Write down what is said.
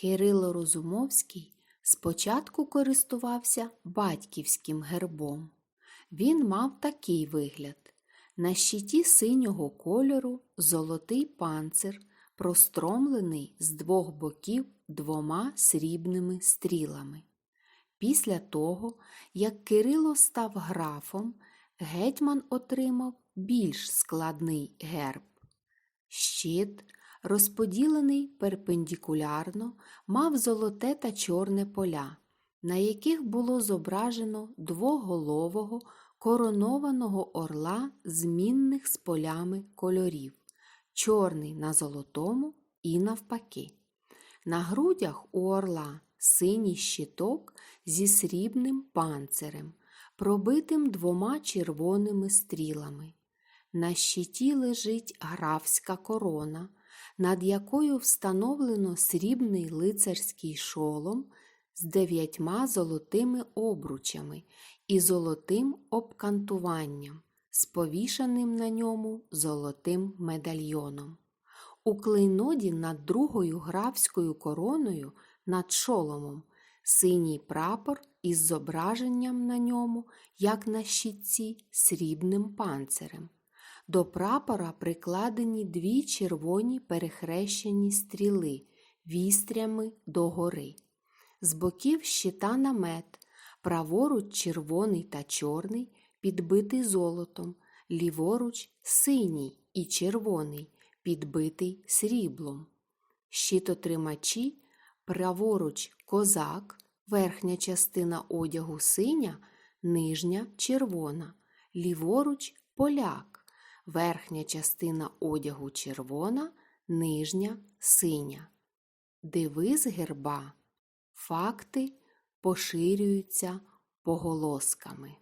Кирило Розумовський спочатку користувався батьківським гербом. Він мав такий вигляд. На щиті синього кольору золотий панцир, простромлений з двох боків двома срібними стрілами. Після того, як Кирило став графом, гетьман отримав більш складний герб. Щит, розподілений перпендикулярно, мав золоте та чорне поля, на яких було зображено двоголового коронованого орла змінних з полями кольорів, чорний на золотому і навпаки. На грудях у орла синій щиток зі срібним панцирем, пробитим двома червоними стрілами. На щиті лежить графська корона, над якою встановлено срібний лицарський шолом з дев'ятьма золотими обручами і золотим обкантуванням, з повішаним на ньому золотим медальйоном. У клейноді над другою графською короною над шоломом синій прапор із зображенням на ньому, як на щитці, срібним панцирем. До прапора прикладені дві червоні перехрещені стріли вістрями догори. З боків щита намет, праворуч червоний та чорний, підбитий золотом, ліворуч синій і червоний, підбитий сріблом. Щитотримачі, праворуч козак, верхня частина одягу синя, нижня червона, ліворуч поляк, верхня частина одягу червона, нижня синя. Девиз герба. Факти поширюються поголосками.